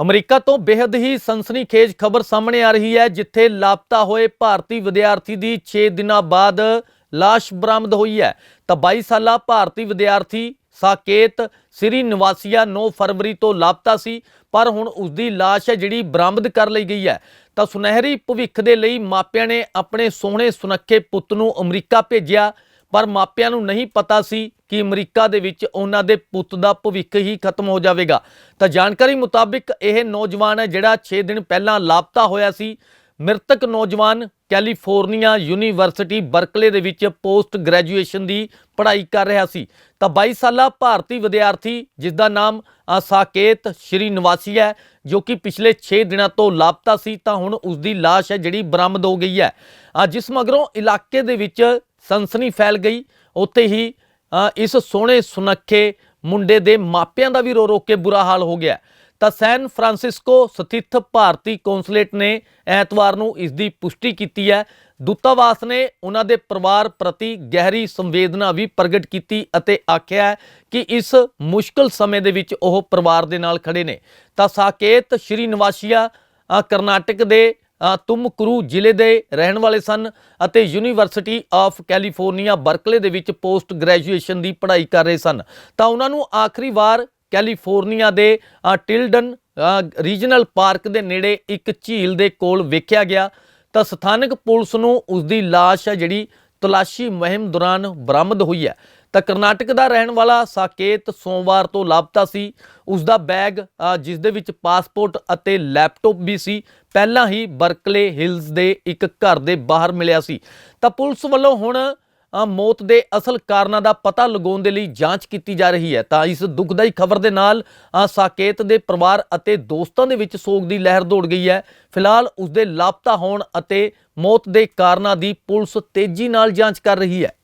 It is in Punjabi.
ਅਮਰੀਕਾ ਤੋਂ ਬੇहद ਹੀ ਸਨਸਨੀਖੇਜ ਖਬਰ ਸਾਹਮਣੇ ਆ ਰਹੀ ਹੈ, ਜਿੱਥੇ ਲਾਪਤਾ ਹੋਏ ਭਾਰਤੀ ਵਿਦਿਆਰਥੀ ਦੀ 6 ਦਿਨਾਂ ਬਾਅਦ ਲਾਸ਼ ਬਰਾਮਦ ਹੋਈ ਹੈ। ਤਾਂ 22 ਸਾਲਾ ਭਾਰਤੀ ਵਿਦਿਆਰਥੀ ਸਾਕੇਤ ਸ੍ਰੀ ਨਿਵਾਸੀਆ 9 ਫਰਵਰੀ ਤੋਂ ਲਾਪਤਾ ਸੀ, ਪਰ ਹੁਣ ਉਸ ਦੀ ਲਾਸ਼ ਹੈ ਜਿਹੜੀ ਬਰਾਮਦ ਕਰ ਲਈ ਗਈ ਹੈ। ਤਾਂ ਸੁਨਹਿਰੀ ਭਵਿੱਖ ਦੇ ਲਈ ਮਾਪਿਆਂ ਨੇ ਆਪਣੇ ਸੋਹਣੇ ਸੁਨੱਖੇ ਪੁੱਤ ਨੂੰ ਅਮਰੀਕਾ ਭੇਜਿਆ। ਪਰ ਮਾਪਿਆਂ ਨੂੰ ਨਹੀਂ ਪਤਾ ਸੀ ਕਿ ਅਮਰੀਕਾ ਦੇ ਵਿੱਚ ਉਹਨਾਂ ਦੇ ਪੁੱਤ ਦਾ ਭਵਿੱਖ ਹੀ ਖਤਮ ਹੋ ਜਾਵੇਗਾ। ਤਾਂ ਜਾਣਕਾਰੀ ਮੁਤਾਬਿਕ ਇਹ ਨੌਜਵਾਨ ਹੈ ਜਿਹੜਾ 6 ਦਿਨ ਪਹਿਲਾਂ ਲਾਪਤਾ ਹੋਇਆ ਸੀ। ਮ੍ਰਿਤਕ ਨੌਜਵਾਨ ਕੈਲੀਫੋਰਨੀਆ ਯੂਨੀਵਰਸਿਟੀ ਬਰਕਲੇ ਦੇ ਵਿੱਚ ਪੋਸਟ ਗ੍ਰੈਜੂਏਸ਼ਨ ਦੀ ਪੜ੍ਹਾਈ ਕਰ ਰਿਹਾ ਸੀ। ਤਾਂ 22 ਸਾਲਾ ਭਾਰਤੀ ਵਿਦਿਆਰਥੀ, ਜਿਸ ਦਾ ਨਾਮ ਸਾਕੇਤ ਸ਼੍ਰੀ ਨਿਵਾਸੀ ਹੈ, ਜੋ ਕਿ ਪਿਛਲੇ 6 ਦਿਨਾਂ ਤੋਂ ਲਾਪਤਾ ਸੀ, ਤਾਂ ਹੁਣ ਉਸ ਦੀ ਲਾਸ਼ ਹੈ, ਜਿਹੜੀ ਬਰਾਮਦ ਹੋ ਗਈ ਹੈ। ਜਿਸ ਮਗਰੋਂ ਇਲਾਕੇ ਦੇ ਵਿੱਚ ਸਨਸਨੀ ਫੈਲ ਗਈ। ਉੱਥੇ ਹੀ ਇਸ ਸੋਹਣੇ ਸੁਨੱਖੇ ਮੁੰਡੇ ਦੇ ਮਾਪਿਆਂ ਦਾ ਵੀ ਰੋ ਰੋ ਕੇ ਬੁਰਾ ਹਾਲ ਹੋ ਗਿਆ। ਤਾਂ ਸੈਨ ਫਰਾਂਸਿਸਕੋ ਸਥਿਤ ਭਾਰਤੀ ਕੌਂਸੂਲੇਟ ਨੇ ਐਤਵਾਰ ਨੂੰ ਇਸ ਦੀ ਪੁਸ਼ਟੀ ਕੀਤੀ ਹੈ। ਦੂਤਾਵਾਸ ਨੇ ਉਹਨਾਂ ਦੇ ਪਰਿਵਾਰ ਪ੍ਰਤੀ ਗਹਿਰੀ ਸੰਵੇਦਨਾ ਵੀ ਪ੍ਰਗਟ ਕੀਤੀ ਅਤੇ ਆਖਿਆ ਕਿ ਇਸ ਮੁਸ਼ਕਲ ਸਮੇਂ ਦੇ ਵਿੱਚ ਉਹ ਪਰਿਵਾਰ ਦੇ ਨਾਲ ਖੜੇ ਨੇ। ਤਾਂ ਸਾਕੇਤ ਸ਼੍ਰੀ ਨਿਵਾਸੀਆ ਕਰਨਾਟਕ ਦੇ ਅ, ਜ਼ਿਲ੍ਹੇ ਦੇ ਰਹਿਣ ਵਾਲੇ ਸਨ ਅਤੇ ਯੂਨੀਵਰਸਿਟੀ ਆਫ ਕੈਲੀਫੋਰਨੀਆ ਬਰਕਲੇ ਦੇ ਵਿੱਚ ਪੋਸਟ ਗ੍ਰੈਜੂਏਸ਼ਨ ਦੀ ਪੜ੍ਹਾਈ ਕਰ ਰਹੇ ਸਨ। ਤਾਂ ਉਹਨਾਂ ਨੂੰ ਆਖਰੀ ਵਾਰ ਕੈਲੀਫੋਰਨੀਆ ਦੇ ਟਿਲਡਨ ਰੀਜਨਲ ਪਾਰਕ ਦੇ ਨੇੜੇ ਇੱਕ ਝੀਲ ਦੇ ਕੋਲ ਵੇਖਿਆ ਗਿਆ। ਤਾਂ ਸਥਾਨਕ ਪੁਲਿਸ ਨੂੰ ਉਸ ਦੀ ਲਾਸ਼ ਹੈ ਜਿਹੜੀ ਤਲਾਸ਼ੀ ਮੁਹਿੰਮ ਦੌਰਾਨ ਬਰਾਮਦ ਹੋਈ ਹੈ। ਤਾਂ ਕਰਨਾਟਕ ਦਾ ਰਹਿਣ ਵਾਲਾ ਸਾਕੇਤ ਸੋਮਵਾਰ ਤੋਂ ਲਾਪਤਾ ਸੀ। ਉਸ ਦਾ ਬੈਗ ਜਿਸ ਦੇ ਵਿੱਚ ਪਾਸਪੋਰਟ ਅਤੇ ਲੈਪਟਾਪ ਵੀ ਸੀ, ਪਹਿਲਾਂ ਹੀ ਬਰਕਲੇ ਹਿਲਸ ਦੇ ਇੱਕ ਘਰ ਦੇ ਬਾਹਰ ਮਿਲਿਆ ਸੀ। ਤਾਂ ਪੁਲਿਸ ਵੱਲੋਂ ਹੁਣ ਮੌਤ ਦੇ ਅਸਲ ਕਾਰਨਾਂ ਦਾ ਪਤਾ ਲਗਾਉਣ ਦੇ ਲਈ ਜਾਂਚ ਕੀਤੀ ਜਾ ਰਹੀ ਹੈ। ਤਾਂ ਇਸ ਦੁਖਦਾਈ ਖਬਰ ਦੇ ਨਾਲ ਸਾਕੇਤ ਦੇ ਪਰਿਵਾਰ ਅਤੇ ਦੋਸਤਾਂ ਦੇ ਵਿੱਚ ਸੋਗ ਦੀ ਲਹਿਰ ਦੌੜ ਗਈ ਹੈ। ਫਿਲਹਾਲ ਉਸ ਦੇ ਲਾਪਤਾ ਹੋਣ ਅਤੇ ਮੌਤ ਦੇ ਕਾਰਨਾਂ ਦੀ ਪੁਲਿਸ ਤੇਜ਼ੀ ਨਾਲ ਜਾਂਚ ਕਰ ਰਹੀ ਹੈ।